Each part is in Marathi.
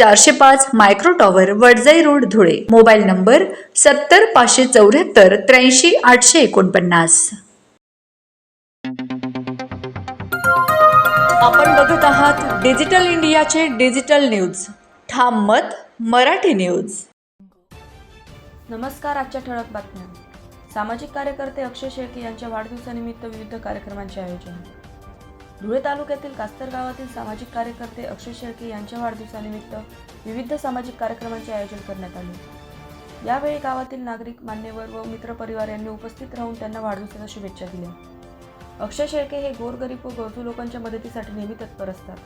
चारशे पाच micro tower Wadjai road Dhule. Mobile number सत्तर पाचशे चौऱ्याहत्तर त्र्याऐंशी आठशे एकोणपन्नास. आपण बघत आहात डिजिटल इंडियाचे डिजिटल न्यूज. ठाम मत मराठी न्यूज. नमस्कार आजच्या ठळक बातम्या. सामाजिक कार्यकर्ते अक्षय शेळके यांच्या वाढदिवसानिमित्त विविध कार्यक्रमांचे आयोजन. धुळे तालुक्यातील कास्तर गावातील सामाजिक कार्यकर्ते अक्षय शेळके यांच्या वाढदिवसानिमित्त विविध सामाजिक कार्यक्रमांचे आयोजन करण्यात आले. यावेळी गावातील नागरिक मान्यवर व मित्रपरिवार यांनी उपस्थित राहून त्यांना वाढदिवसाच्या शुभेच्छा दिल्या. अक्षय शेळके हे गोरगरीब व गरजू लोकांच्या मदतीसाठी नेहमी तत्पर असतात.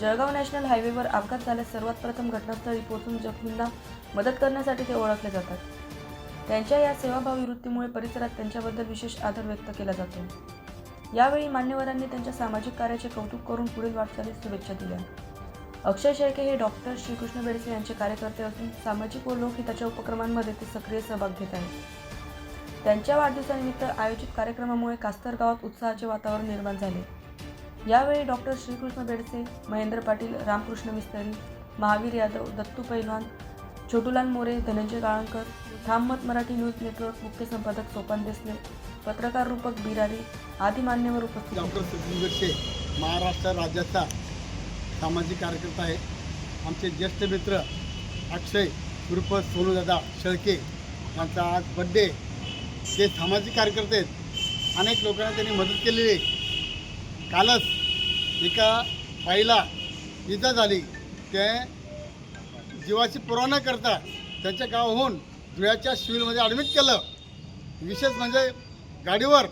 जळगाव नॅशनल हायवेवर अपघात झाल्यास सर्वात प्रथम घटनास्थळी पोहोचून जखमींना मदत करण्यासाठी ते ओळखले जातात. त्यांच्या या सेवाभावी वृत्तीमुळे परिसरात त्यांच्याबद्दल विशेष आदर व्यक्त केला जातो. यावेळी मान्यवरांनी त्यांच्या सामाजिक कार्याचे कौतुक करून पुढील वाटचालीस शुभेच्छा दिल्या. अक्षय शेळके हे डॉक्टर श्रीकृष्ण बेडसे यांचे कार्यकर्ते असून सामाजिक व लोकहिताच्या उपक्रमांमध्ये ते सक्रिय सहभाग घेत आहेत. त्यांच्या वाढदिवसानिमित्त आयोजित कार्यक्रमामुळे कास्तर गावात उत्साहाचे वातावरण निर्माण झाले. यावेळी डॉक्टर श्रीकृष्ण बेडसे महेंद्र पाटील रामकृष्ण मिस्तरी महावीर यादव दत्तू पैलवान छोटूलाल मोरे धनंजय गाळणकर ठाममत मराठी न्यूज नेटवर्क मुख्य संपादक सोपान देसले पत्रकार रूपक बिरारी आदी मान्यवर उपस्थित डॉक्टर सुधीर बेटसे महाराष्ट्र राज्याचा सामाजिक कार्यकर्ता आहे आमचे ज्येष्ठ मित्र अक्षय उर्फ सोनूदादा शेळके यांचा आज बड्डे ते सामाजिक कार्यकर्ते आहेत. अनेक लोकांना त्यांनी मदत केलेली आहे. कालच एका बाईला इजा झाली. ते जीवाची पर्वा न करता त्यांच्या गावाहून धुळ्याच्या सिव्हिलमध्ये ॲडमिट केलं. विशेष म्हणजे गाडीवर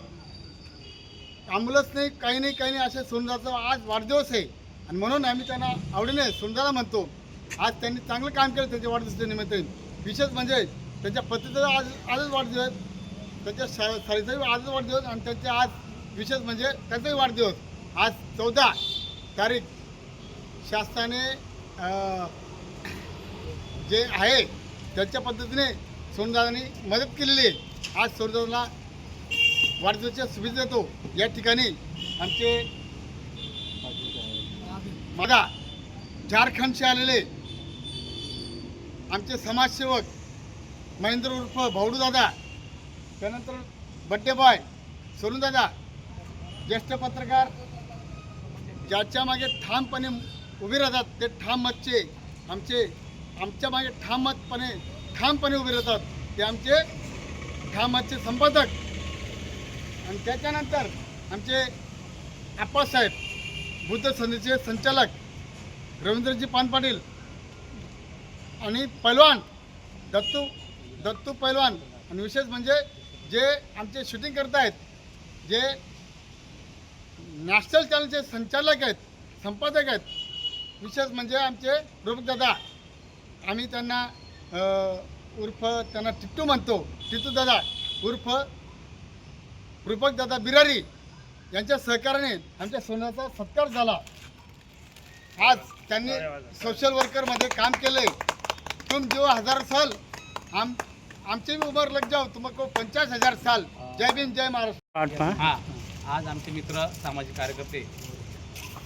ॲम्ब्युलन्स नाही काही नाही काही नाही असे सुंदराचा आज वाढदिवस आहे. आणि म्हणून आम्ही त्यांना आवडीने सुंदरा म्हणतो. आज त्यांनी चांगलं काम केलं त्यांच्या वाढदिवसाच्या निमित्ताने. विशेष म्हणजे त्यांच्या पतीचा आज आजच वाढदिवस. त्यांच्या शा साईचाही आजच वाढदिवस आणि त्यांच्या आज विशेष म्हणजे त्यांचाही वाढदिवस. आज चौदा तारीख. शासनाने जे आहे त्याच्या पद्धतीने सोनदादांनी मदत केलेली आहे. आज सोनदादांना वाढदिवसाच्या शुभेच्छा देतो. या ठिकाणी आमचे मला झारखंडचे आलेले आमचे समाजसेवक महेंद्र उर्फ भावडू दादा त्यानंतर बड्डे बॉय सोनूदादा ज्येष्ठ पत्रकार ज्याच्या मागे ठामपणे उभे राहतात ते ठाम मतचे आमचे आमच्या मागे ठाम मतपणे ठामपणे उभे राहतात. ते आमचे ठामाचे संपादक. आणि त्याच्यानंतर आमचे आप्पासाहेब बुद्ध संधीचे संचालक रवींद्रजी पानपाटील आणि पैलवान दत्तू दत्तू पैलवान. आणि विशेष म्हणजे जे आमचे शूटिंग करत आहेत जे नॅशनल चॅनलचे संचालक आहेत संपादक आहेत विशेष म्हणजे आमचे रूपदादा आम्ही त्यांना उर्फ त्यांना टिट्टू म्हणतो टिट्टू दादा उर्फ रूपक दादा बिरारी यांच्या सहकार्याने आमच्या सोन्याचा सत्कार झाला. आज त्यांनी सोशल वर्करमध्ये काम केले तुम जो हजार साल आम आमची भी उमर लग जाओ तुमको पंचाळीस हजार साल. जय भीम जय महाराष्ट्र. हा आज आमचे मित्र सामाजिक कार्यकर्ते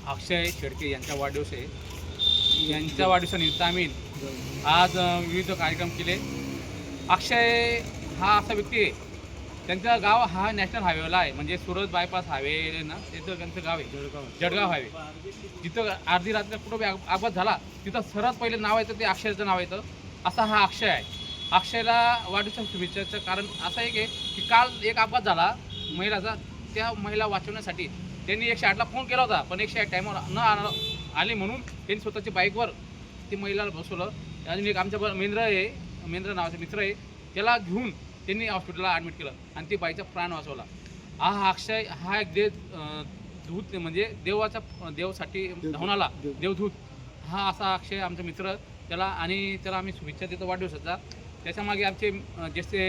अक्षय शेडके यांचा वाढदिवस आहे यांच्या वाढदिवसानिमित्त आम्ही आज विविध कार्यक्रम केले. अक्षय हा असा व्यक्ती आहे. त्यांचं गाव हा नॅशनल हायवेला आहे. म्हणजे सुरत बायपास हायवे ना तिथं त्यांचं गाव आहे. जळगाव. हायवे. जिथं अर्धी रात्री कुठं अपघात झाला तिथं सर्वात पहिले नाव येतं ते अक्षयचं नाव येतं. असा हा अक्षय आहे. अक्षयला वाढदिवसा शुभेच्छाचं कारण असं आहे की की काल एक अपघात झाला महिलाचा. त्या महिला वाचवण्यासाठी त्यांनी एकशे आठला फोन केला होता पण एकशे आठ टायमावर न आला- आले म्हणून त्यांनी स्वतःच्या बाईकवर ती महिलाला बसवलं. अजून एक आमच्या मेंद्र आहे मेंद्र नावाचा मित्र आहे. त्याला घेऊन त्यांनी हॉस्पिटलला ॲडमिट केलं आणि ती बाईचा प्राण वाचवला. हा हा अक्षय हा एक देव दूत म्हणजे देवाचा देवासाठी धावून देवदूत. हा असा अक्षय आमचा मित्र. त्याला आणि त्याला आम्ही शुभेच्छा देतो वाढदिवसाचा त्याच्यामागे आमचे जसे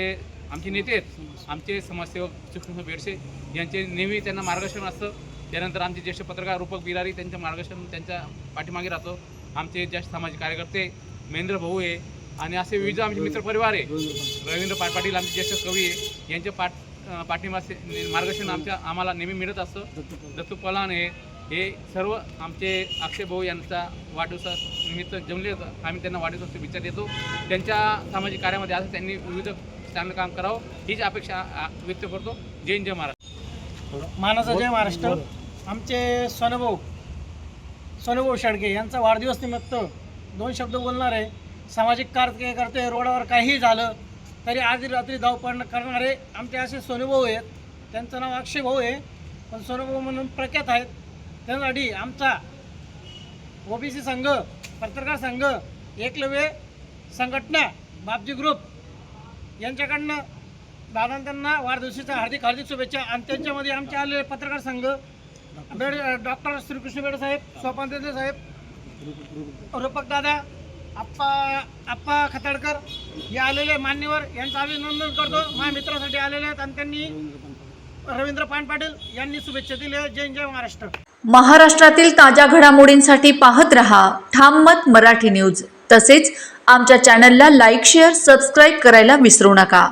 आमचे नेते आहेत. आमचे समाजसेवक सुखसिंह बेडसे यांचे नेहमी त्यांना मार्गदर्शन असतं. त्यानंतर आमचे ज्येष्ठ पत्रकार रूपक बिरारी त्यांचं मार्गदर्शन त्यांच्या पाठीमागे राहतो. आमचे ज्येष्ठ सामाजिक कार्यकर्ते महेंद्र भाऊ आहे. आणि असे विविध आमचे मित्रपरिवार आहे. रवींद्र पाट पाटील आमचे ज्येष्ठ कवी आहे. यांच्या पाठ पाठिंबाचे पाठिंबा मार्गदर्शन आमच्या आम्हाला नेहमी मिळत असतं. दत्तू पलान आहे. हे सर्व आमचे अक्षय भाऊ यांचा वाढदिवसा निमित्त जमले होतं. आम्ही त्यांना वाढदिवसाचे विचार देतो. त्यांच्या सामाजिक कार्यामध्ये असं त्यांनी विविध चांगलं काम करावं हीच अपेक्षा व्यक्त करतो. जय जय महाराष्ट्र. मानाचा जय महाराष्ट्र. आमचे सोनभाऊ सोनभाऊ शेडके यांचा वाढदिवस निमित्त दोन शब्द बोलणार आहे. सामाजिक कार्यकर्ते रोडावर काहीही झालं तरी आज रात्री धावपळ करणारे आमचे असे सोनूभाऊ आहेत. त्यांचं नाव अक्षय भाऊ आहे. पण सोनूभाऊ म्हणून प्रख्यात आहेत. त्यासाठी आमचा ओबीसी संघ पत्रकार संघ एकलव्य संघटना बापजी ग्रुप यांच्याकडनं दादा त्यांना वाढदिवशीच्या हार्दिक हार्दिक शुभेच्छा. आणि त्यांच्यामध्ये आमचे आलेले पत्रकार संघ बेड डॉक्टर श्रीकृष्ण बेडे साहेब सोपान साहेब रूपक दादा आप्पा आप्पा खताडकर हे आलेले मान्यवर यांचं अभिनंदन करतो. माझ्या मित्रासाठी आलेले आहेत आणि त्यांनी रवींद्र पान पाटील यांनी शुभेच्छा दिल्या. जय जय महाराष्ट्र. महाराष्ट्रातील ताज्या घडामोडींसाठी पाहत रहा ठाम मत मराठी न्यूज. तसेच आमच्या चॅनलला लाईक शेअर सबस्क्राईब करायला विसरू नका.